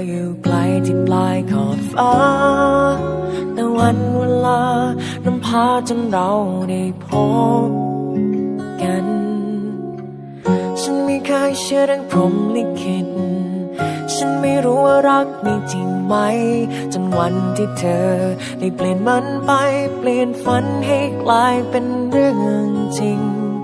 ออยู่ไกลที่ปลายขอบฟ้า แต่วันเวลานำพาจนเราได้พบกัน ฉันไม่เคยเชื่อเรื่องพรหมลิขิตฉันไม่รู้ว่ารักมีจริงไหม จนวันที่เธอ ได้เปลี่ยนมันไป เปลี่ยนฝันให้กลายเป็นเรื่องจริง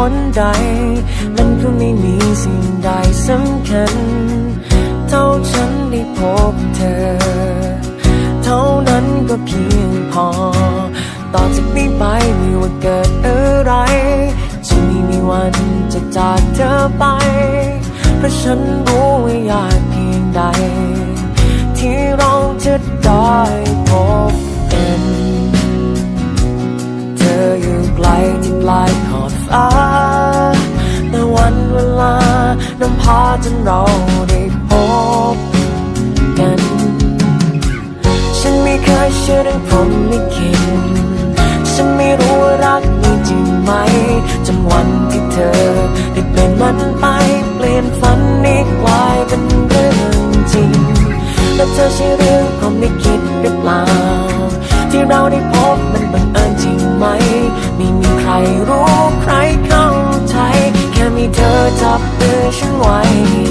คนใด มันก็ไม่มีสิ่งใดสำคัญ เท่าฉันได้พบเธอ เท่านั้นก็เพียงพอ ต่อจากนี้ไปไม่ว่าเกิดอะไรฉันไม่มีวันจะจากเธอไป เพราะฉันรู้ ฟ้า แต่วันเวลานำพาจนเราได้พบกัน ฉันไม่เคยเชื่อเรื่องพรหมลิขิตฉันไม่รู้ว่ารักมีจริงไหมจนวันที่เธอได้เปลี่ยนมันไปเปลี่ยนฝันนี้กลายเป็นเรื่องจริง และเธอใช่เรื่องพรหมลิขิตหรือเปล่าที่เราได้พบมันบังเอิญจริงไหม ไม่มีใครรู้ ธอจับมือฉันไว้